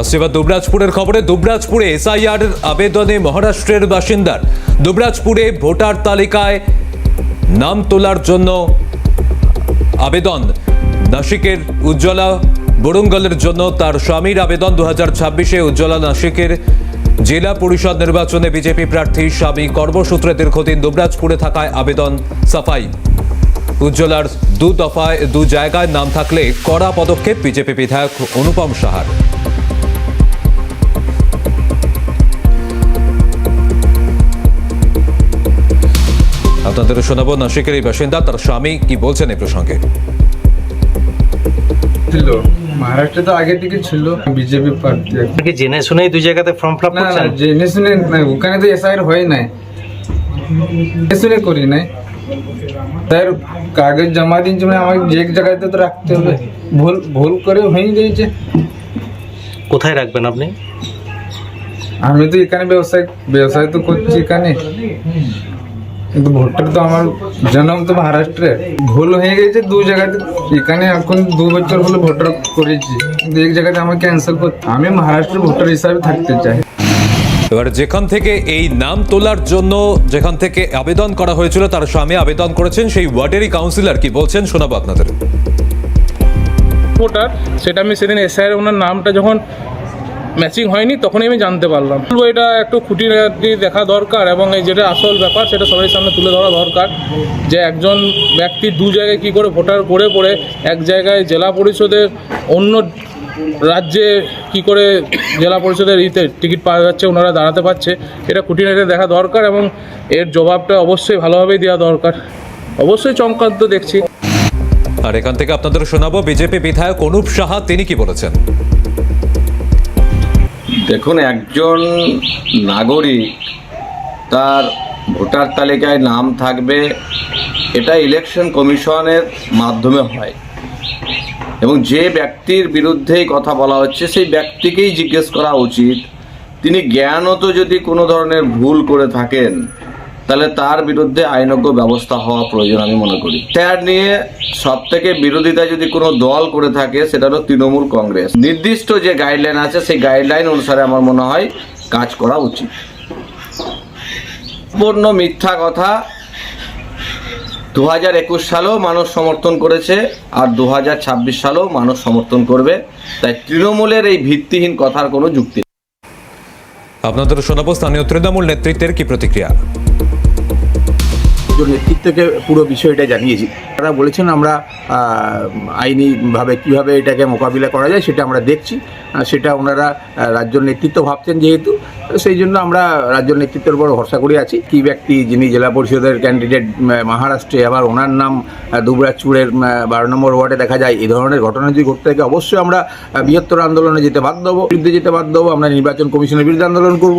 আসছে এবার দুবরাজপুরের খবরে, দুবরাজপুরে এসআইআর আবেদনে মহারাষ্ট্রের বাসিন্দার। দুবরাজপুরে ভোটার তালিকায় নাম তোলার জন্য আবেদন। নাসিকের উজ্জ্বলা বরুঙ্গলের জন্য তার স্বামীর আবেদন দু হাজার ছাব্বিশে। উজ্জ্বলা নাসিকের জেলা পরিষদ নির্বাচনে বিজেপি প্রার্থী স্বামী কর্মসূত্রে দীর্ঘদিন দুবরাজপুরে থাকায় আবেদন সাফাই। উজ্জ্বলার দু দফায়, দু জায়গায় নাম থাকলে কড়া পদক্ষেপ বিজেপি বিধায়ক অনুপম সাহার। আপনাদের শোনাবো। নাসিকের এই বাসিন্দা তার স্বামী কি বলছেন এই প্রসঙ্গে? ছিল মহারাষ্ট্রে তো আগে থেকে ছিল বিজেপি প্রার্থী। কি জেনে শুনেই দুই জায়গাতে ফর্ম ফিল আপ করছেন? জেনে শুনে ওখানে তো এসআইআর হয় নাই। শুনে করি নাই। স্যার কাগজ জমা দিয়েছে মানে আমাকে যে এক জায়গায় তো রাখতে হবে। ভুল ভুল করে হয়ে গিয়েছে। কোথায় রাখবেন আপনি? আমি তো এখানে ব্যবসায় ব্যবসায় তো করছি এখানে। কিন্তু ভোটার তো আমার জন্ম তো মহারাষ্ট্রে। ভুল হয়ে গেছে দু জায়গাতে। এখানে এখন দু বছর হলো ভোটার করেছি। কিন্তু এক জায়গাতে আমাকে ক্যান্সেল করতে আমি মহারাষ্ট্রের ভোটার হিসাবে থাকতে চাই। এবার যেখান থেকে এই নাম তোলার জন্য যেখান থেকে আবেদন করা হয়েছিল তার স্বামী আবেদন করেছেন সেই ওয়ার্ডেরই কাউন্সিলর কি বলছেন শোনাবো আপনাদের। ভোটার সেটা আমি সেদিন এসআইয়ের ওনার নামটা যখন ম্যাচিং হয়নি, তখনই আমি জানতে পারলাম। বলব এটা একটু খুঁটিনাটি দেখা দরকার এবং এই যেটা আসল ব্যাপার, সেটা সবাই সামনে তুলে ধরা দরকার যে একজন ব্যক্তি দু জায়গায় কী করে ভোটার করে পড়ে, এক জায়গায় জেলা পরিষদের অন্য রাজ্যে কি করে জেলা পরিষদের ইতে টিকিট পাওয়া যাচ্ছে, ওনারা দাঁড়াতে পারছে, এটা খুঁটিনাটি দেখা দরকার এবং এর জবাবটা অবশ্যই ভালোভাবেই দেওয়া দরকার। অবশ্যই চমকান্ত দেখছি। আর এখান থেকে আপনাদের শোনাবো, বিজেপি বিধায়ক অনুপ সাহা, তিনি কি বলেছেন? দেখুন, একজন নাগরিক তার ভোটার তালিকায় নাম থাকবে, এটা ইলেকশন কমিশনের মাধ্যমে হয়। এবং যে ব্যক্তির বিরুদ্ধেই কথা বলা হচ্ছে, সেই ব্যক্তিকেই জিজ্ঞেস করা উচিত। তিনি জ্ঞানত যদি কোনো ধরনের ভুল করে থাকেন তাহলে তার বিরুদ্ধে আইনজ্ঞ ব্যবস্থা হওয়া প্রয়োজন আমি মনে করি। স্যার নিয়ে সব থেকে বিরোধিতা যদি কোনো দল করে থাকে, সেটা হলো তৃণমূল কংগ্রেস। নির্দিষ্ট যে গাইডলাইন আছে, সেই গাইডলাইন অনুসারে আমার মনে হয় কাজ করা উচিত। সম্পূর্ণ মিথ্যা কথা। দু হাজার একুশ সালেও মানুষ সমর্থন করেছে, আর দু হাজার ছাব্বিশ সালেও মানুষ সমর্থন করবে। তাই তৃণমূলের এই ভিত্তিহীন কথার কোনো যুক্তি। আপনাদের শোনাবো স্থানীয় তৃণমূল নেতৃত্বের কি প্রতিক্রিয়া? যে নেতৃত্বকে পুরো বিষয়টা জানিয়েছি। তারা বলেছেন আমরা আইনিভাবে কীভাবে এটাকে মোকাবিলা করা যায় সেটা আমরা দেখছি। সেটা ওনারা রাজ্য নেতৃত্ব ভাবছেন যেহেতু সেই জন্য আমরা রাজ্য নেতৃত্বের উপর ভরসা করে আছি। কি ব্যক্তি যিনি জেলা পরিষদের ক্যান্ডিডেট মহারাষ্ট্রে আবার ওনার নাম আহ, দুবরাজপুরের বারো নম্বর ওয়ার্ডে দেখা যায় এই ধরনের ঘটনা যদি ঘটতে থাকে অবশ্যই আমরা বৃহত্তর আন্দোলনে যেতে বাধ্য হব। বিরুদ্ধে যেতে বাধ্য হব আমরা নির্বাচন কমিশনের বিরুদ্ধে আন্দোলন করব।